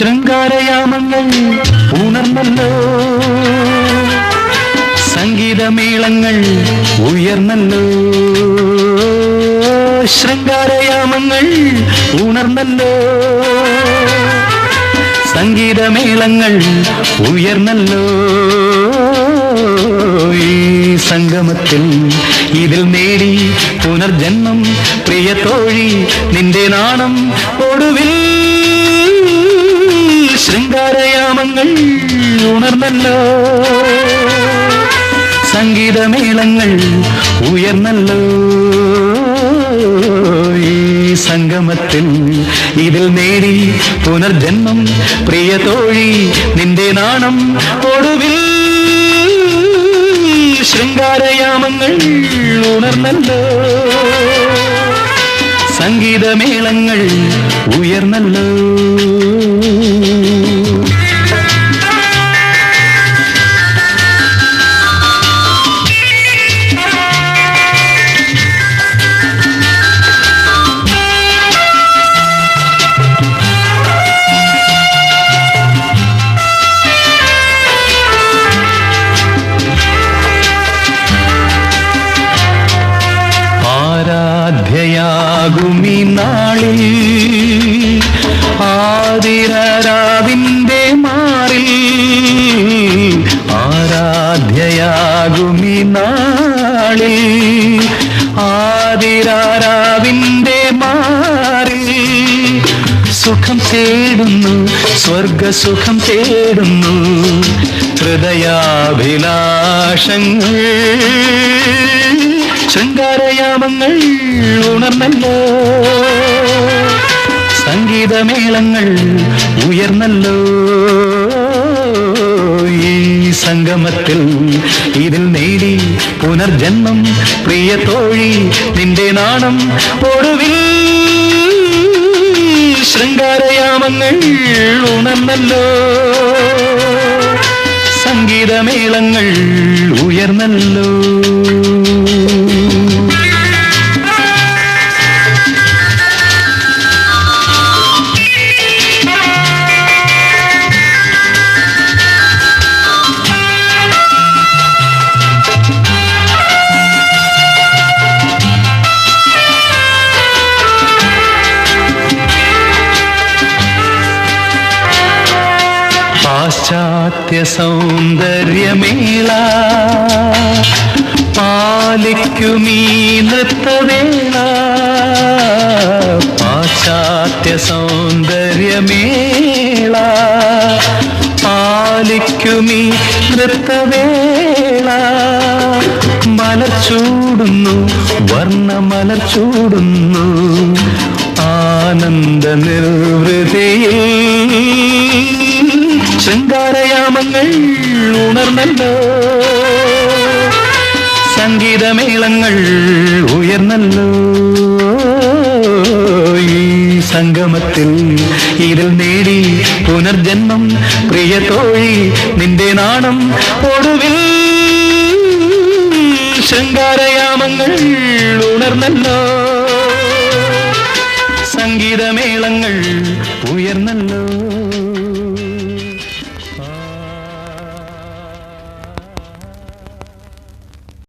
ശൃംഗാരയാമങ്ങൾ ഉണർന്നല്ലോ. സംഗീതമേളങ്ങൾ ഉയർന്നല്ലോ. ശൃംഗാരയാമങ്ങൾ ഉണർന്നല്ലോ. സംഗീതമേളങ്ങൾ ഉയർന്നല്ലോ. ഈ സംഗമത്തിൽ ഇതിൽ നേടി പുനർജന്മം പ്രിയ തോഴി നിന്റെ നാണം ഒടുവിൽ ശൃംഗാരയാമങ്ങൾ ഉണർന്നല്ലോ. സംഗീതമേളങ്ങൾ ഉയർന്നല്ലോ. ഈ സംഗമത്തിൽ ഇതിൽ നേടി പുനർജന്മം പ്രിയ തോഴി നിന്റെ നാണം ഒടുവിൽ ശൃംഗാരയാമങ്ങൾ ഉണർന്നല്ലോ. സംഗീതമേളങ്ങൾ ഉയർന്നല്ലോ. ആതിരാവിന്റെ മാറിൽ ആരാധ്യയാകുമി നാളിൽ. ആതിരാവിന്റെ മാറിൽ സുഖം തേടുന്നു സ്വർഗസുഖം തേടുന്നു ഹൃദയാഭിലാഷങ്ങൾ ശൃംഗാരയാമങ്ങൾ ഉണർന്നല്ലോ. സംഗീതമേളങ്ങൾ ഉയർന്നല്ലോ. ഈ സംഗമത്തിൽ ഇതിൽ നേടി പുനർജന്മം പ്രിയ തോഴി നിന്റെ നാണം ഒടുവിൽ ശൃംഗാരയാമങ്ങൾ ഉണർന്നല്ലോ. സംഗീതമേളങ്ങൾ ഉയർന്നല്ലോ. പാശ്ചാത്യ സൗന്ദര്യമേള. പാലിക്കുമീ നൃത്തവേള. പാശ്ചാത്യ സൗന്ദര്യമേള. പാലിക്കുമീ നൃത്തവേള. മലർ ചൂടുന്നു വർണമലർ ചൂടുന്നു. ആനന്ദ നിർവൃതിയിൽ ശൃംഗാരയാമങ്ങൾ ഉണർന്നല്ലോ. സംഗീതമേളങ്ങൾ ഉയർന്നല്ലോ. ഈ സംഗമത്തിൽ ഇതിൽ നേടി പുനർജന്മം. പ്രിയ തോഴി നിന്റെ നാണം ഒടുവിൽ ശൃംഗാരയാമങ്ങൾ ഉണർന്നല്ലോ. സംഗീതമേളങ്ങൾ ഉയർന്നല്ലോ.